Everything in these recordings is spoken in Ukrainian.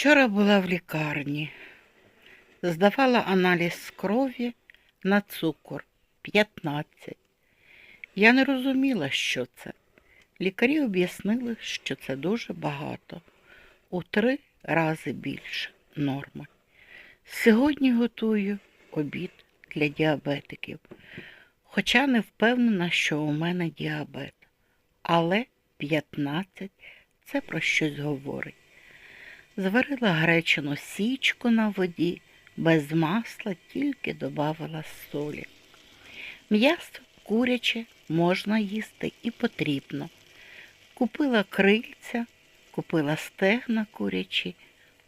Вчора була в лікарні. Здавала аналіз крові на цукор 15. Я не розуміла, що це. Лікарі об'яснили, що це дуже багато. У три рази більше норми. Сьогодні готую обід для діабетиків. Хоча не впевнена, що у мене діабет. Але 15 це про щось говорить. Зварила гречину січку на воді, без масла, тільки додавала солі. М'ясо куряче можна їсти і потрібно. Купила крильця, купила стегна курячі,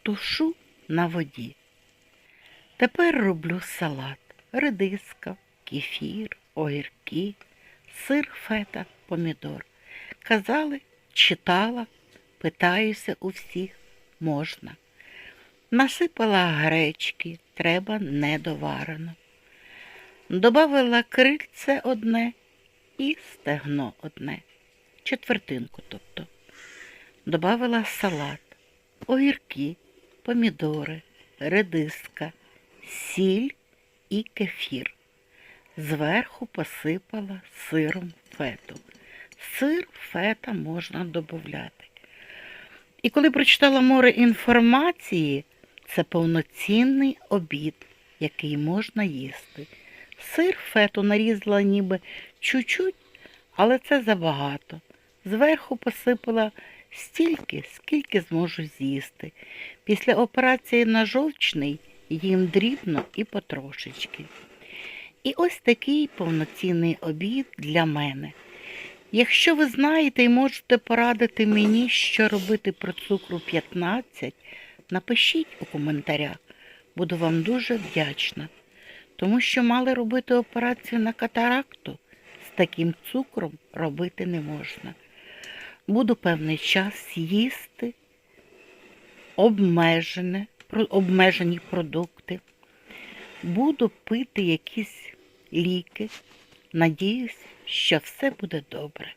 тушу на воді. Тепер роблю салат, редиска, кефір, огірки, сир фета, помідор. Казали, читала, питаюся у всіх, можна. Насипала гречки, треба недоварено. Добавила крильце одне і стегно одне, четвертинку тобто. Добавила салат, огірки, помідори, редиска, сіль і кефір. Зверху посипала сиром фету. Сир фета можна додати. І коли прочитала море інформації, це повноцінний обід, який можна їсти. Сир фету нарізала ніби чуть-чуть, але це забагато. Зверху посипала стільки, скільки зможу з'їсти. Після операції на жовчний їм дрібно і потрошечки. І ось такий повноцінний обід для мене. Якщо ви знаєте і можете порадити мені, що робити про цукру 15, напишіть у коментарях. Буду вам дуже вдячна. Тому що мали робити операцію на катаракту, з таким цукром робити не можна. Буду певний час їсти обмежене, обмежені продукти. Буду пити якісь ліки. Надіюсь, що все буде добре.